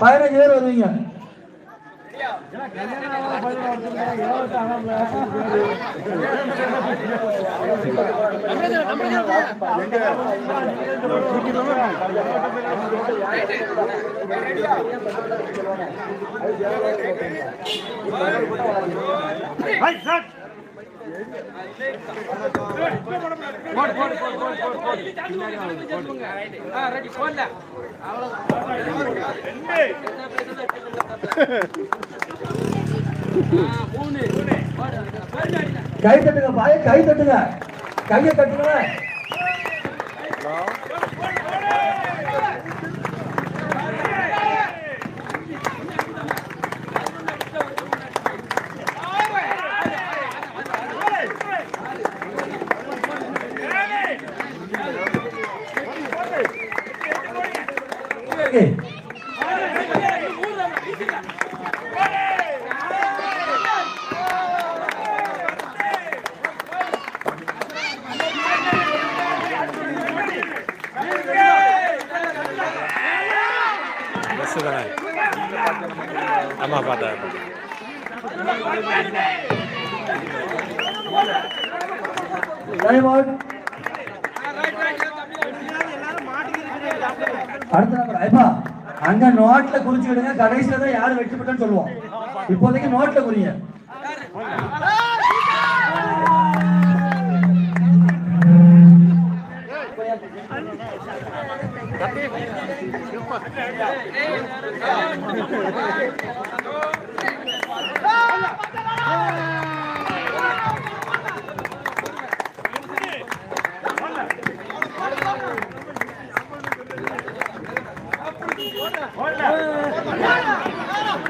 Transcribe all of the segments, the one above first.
பதினஞ்சு பேர் வருவீங்க. கை தட்டுங்க பாய கை தட்டுங்க. கையை தட்டுங்க. ஆமா பார்த்தேன் அடுத்த நம்பர் ஐப்பா அங்க நோட்ல குறிச்சுக்கிடுங்க கடைசியில தான் யாரு வெற்றி பெற்றன்னு சொல்லுவோம் இப்போதைக்கு நோட்ல குறிங்க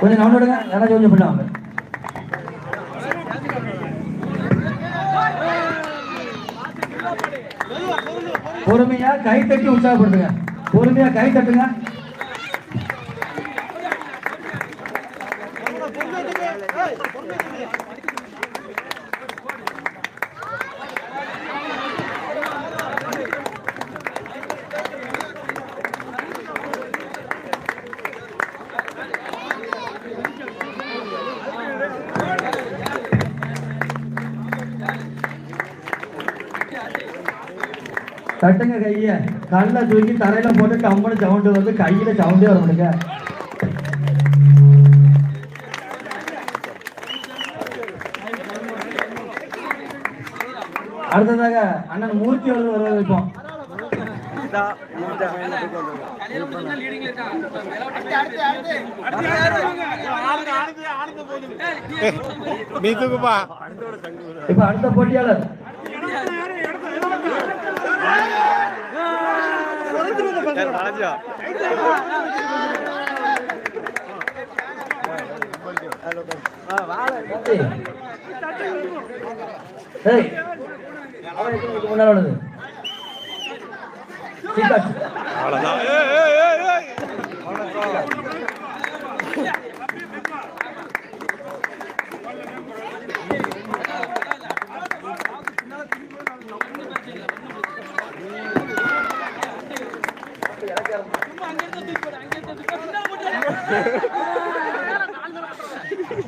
கொஞ்சம் கவனம் விடுங்க. யாராச்சும் கொஞ்சம் பண்ணுவாங்க பொறுமையா கை தட்டி உற்சாகப்படுத்துங்க. பொறுமையா கை தட்டுங்க. தட்டுங்க கைய. கல்ல தூக்கி தரையில போட்டு கம்பளம் சவுண்டு வந்து கையில சவுண்டே வர முடியுங்க அடுத்ததாக அண்ணன் மூர்த்தி அவர்கள் வர வைப்போம் இப்ப அடுத்த போட்டியாளர். முன்னாள் அவ்வளோதான் ஏய், ஏய், ஏய், ஏய்.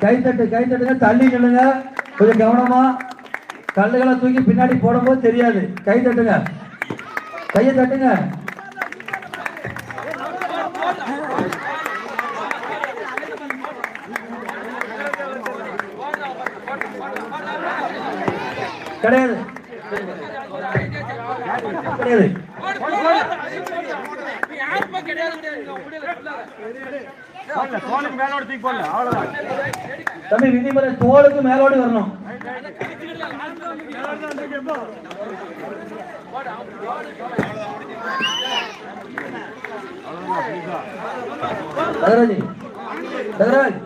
கை தட்டு கை தட்டுங்க தள்ளி நில்லுங்க. கொஞ்சம் கவனமா. கல்லுகளை தூக்கி பின்னாடி போடும்போது தெரியாது. கை தட்டுங்க கையை தட்டுங்க. கிடையாது. கிடையாது. தம்பி விதிமுறை தோலுக்கு மேலோடி வரணும். தகராஜி தகராஜ்.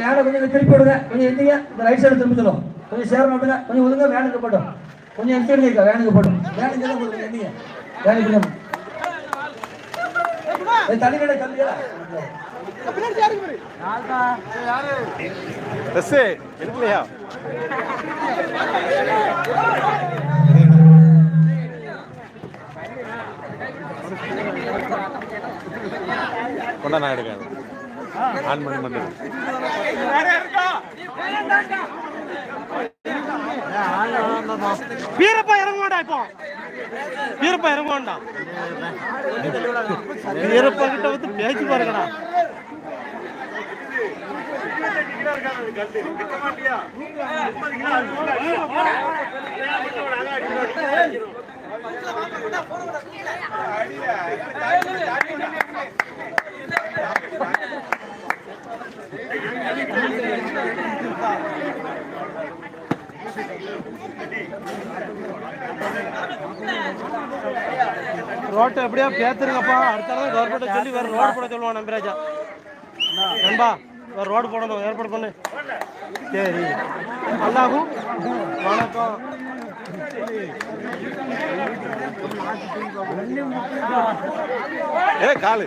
மேடை கொஞ்சம் திருப்பி விடுங்க கொஞ்சம் எந்திரிங்க இந்த ரைட் சைடு திரும்ப கொஞ்சம் சேரணும் அப்படிங்க கொஞ்சம் ஒதுங்க வேனுக்கு போட்டோம் கொஞ்சம் எந்திரிங்க வேனுக்கு போட்டோம் வேனுக்கு கொடுங்க எந்திரிங்க வேனுக்கு நம்ம தள்ளி ஆன் பண்ணி மட்டும் வீரப்பா இறங்க வேண்டாம் இப்போ. வீரப்பா இறங்க வேண்டாம் வீரப்பா கிட்ட வந்து பேச்சு பாருங்கடா. ரோட்டை எப்படியா பேத்துருங்கப்பா. அடுத்த தடவை கவர்மெண்ட் சொல்லி வேற ரோடு போட சொல்லுவான் நம்பிராஜா. நண்பா வேற ரோடு போடணும் ஏற்பாடு பண்ணு. சரி. நல்லாகும் வணக்கம். ஏ காலு.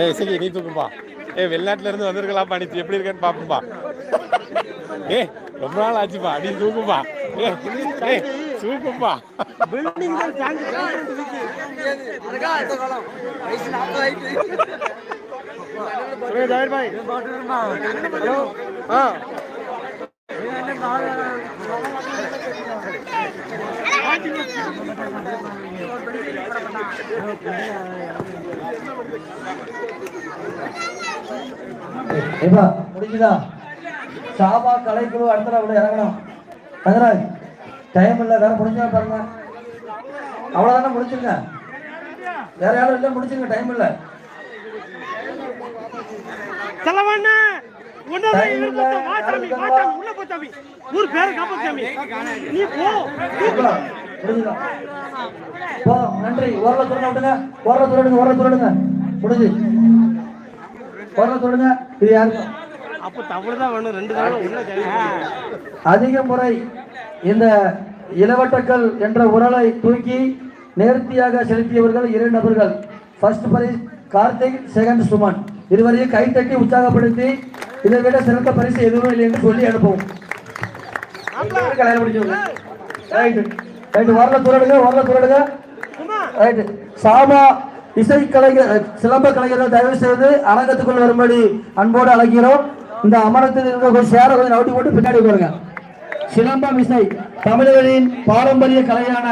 ஏய் சரி நீ தூக்குப்பா. ஏய் வெளிநாட்டுல இருந்து வந்திருக்கலாம்ப்பா நீ எப்படி இருக்கேன்னு பாப்போம்பா. ஏய் ரொம்ப நாள் ஆச்சுப்பா. நீ தூக்குப்பா. ஏய் தூக்குப்பா. பில்டிங் தான் சாஞ்சு ஜாகிர் பாய். ஹலோ ஆ. ஏப்பா முடிஞ்சுதா? சாபா கலைக்குழு அடுத்த ரவுண்ட் இறங்கணும். கதிராஜ் டைம் இல்லை வேற முடிஞ்சா பாருங்க. அவ்வளோதானே முடிச்சிருங்க? வேற யாரும் இல்லை முடிச்சிருங்க டைம் இல்லை. செல்லவண்ணே! உன்னதான் உள்ள. ஊர் பேரை. நீ போ. போதும் நன்றி. விட்டுங்க ஓரல துறடுங்க ஓரல துறடுங்க முடிஞ்சு துறடுங்க இது யாருக்கு? அப்ப வேணும். ரெண்டு நாளும் அதிக முறை இந்த இளவட்டக்கல் என்ற உரலை தூக்கி நேர்த்தியாக செலுத்தியவர்கள் இரு நபர்கள். ஃபர்ஸ்ட் பரிசு கார்த்திக் செகண்ட் சுமன். இருவரையும் கைத்தட்டி உற்சாகப்படுத்தி இதை விட சிறந்த பரிசு எதுவும் இல்லை என்று சொல்லி அனுப்பவும். கல்யாணம் முடிச்சவங்க? ரைட்டு. ரைட்டு வரல துறடுங்க வரல துறடுங்க ரைட்டு. சாமா இசை கலைஞர் சிலம்ப கலைஞர்கள் தயவு செய்து அரங்கத்துக்குள் வரும்படி அன்போடு அழைக்கிறோம். இந்த அமரத்தில் இருக்க கொஞ்சம் சேர கொஞ்சம் நவுட்டி போட்டு பின்னாடி உட்காருங்க. சிலம்பம் இசை தமிழர்களின் பாரம்பரிய கலையான